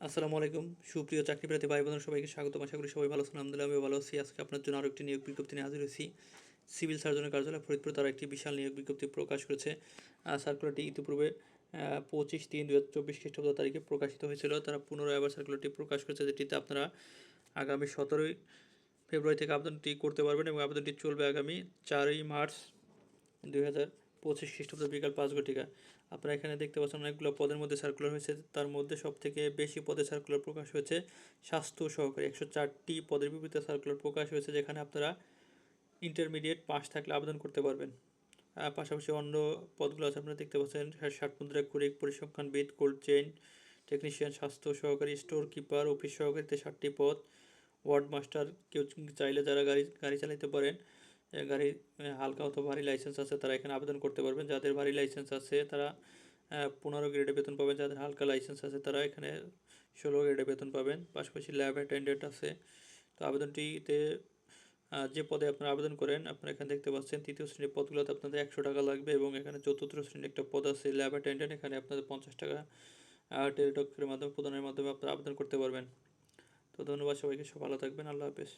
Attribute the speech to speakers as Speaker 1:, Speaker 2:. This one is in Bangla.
Speaker 1: আসসালামু আলাইকুম। সুপ্রিয় চাকরি প্রার্থী ভাই বোনের সবাইকে স্বাগত। আশা করি সবাই ভালো আছেন। আলহামদুলিল্লাহ আমি ভালো আছি। আজকে আপনার জন্য আরও একটি নিয়োগ বিজ্ঞপ্তি নিয়ে হাজির হয়েছি। সিভিল সার্জনের কার্যালয় ফরিদপুর তারা একটি বিশাল নিয়োগ বিজ্ঞপ্তি প্রকাশ করেছে। সার্কুলারটি ইতিপূর্বে পঁচিশ তিন দু হাজার চব্বিশ খ্রিস্টাব্দ তারিখে প্রকাশিত হয়েছিল। তারা পুনরায় আবার সার্কুলারটি প্রকাশ করেছে, যেটিতে আপনারা আগামী সতেরোই ফেব্রুয়ারি থেকে আবেদনটি করতে পারবেন এবং আবেদনটি চলবে আগামী চারই মার্চ দুই হাজার পঁচিশ খ্রিস্টাব্দ বিকাল পাঁচ ঘটিকা। আপনারা এখানে দেখতে পাচ্ছেন অনেকগুলো পদের মধ্যে সার্কুলার হয়েছে। তার মধ্যে সব থেকে বেশি পদে সার্কুলার প্রকাশ হয়েছে স্বাস্থ্য সহকারী। একশো চারটি পদের বিপরীতে সার্কুলার প্রকাশ হয়েছে, যেখানে আপনারা ইন্টারমিডিয়েট পাস থাকলে আবেদন করতে পারবেন। পাশাপাশি অন্য পদগুলো আছে, আপনারা দেখতে পাচ্ছেন ষাট মুদ্রা কুড়ি পরিসংখ্যানবিদ কোল্ড চেইন টেকনিশিয়ান স্বাস্থ্য সহকারী স্টোর কিপার অফিস সহকারীতে ষাটটি পদ। ওয়ার্ড মাস্টার কেউ চাইলে যারা গাড়ি গাড়ি চালাতে পারেন গাড়ি হালকা অথবা ভারী লাইসেন্স আছে, তারা এখানে আবেদন করতে পারবেন। যাদের ভারী লাইসেন্স আছে, তারা পনেরো গ্রেডে বেতন পাবেন। যাদের হালকা লাইসেন্স আছে, তারা এখানে ষোলো গ্রেডে বেতন পাবেন। পাশাপাশি ল্যাব অ্যাটেন্ডেন্ট আছে। তো আবেদনটিতে যে পদে আপনারা আবেদন করেন, আপনারা এখানে দেখতে পাচ্ছেন, তৃতীয় শ্রেণির পদগুলোতে আপনাদের একশো টাকা লাগবে এবং এখানে চতুর্থ শ্রেণির একটা পদ আছে ল্যাব অ্যাটেন্ডেন্ট এখানে আপনাদের পঞ্চাশ টাকা টেলিটকের মাধ্যমে, প্রদানের মাধ্যমে আপনারা আবেদন করতে পারবেন। তো ধন্যবাদ সবাইকে সব ভালো থাকবেন। আল্লাহ হাফেজ।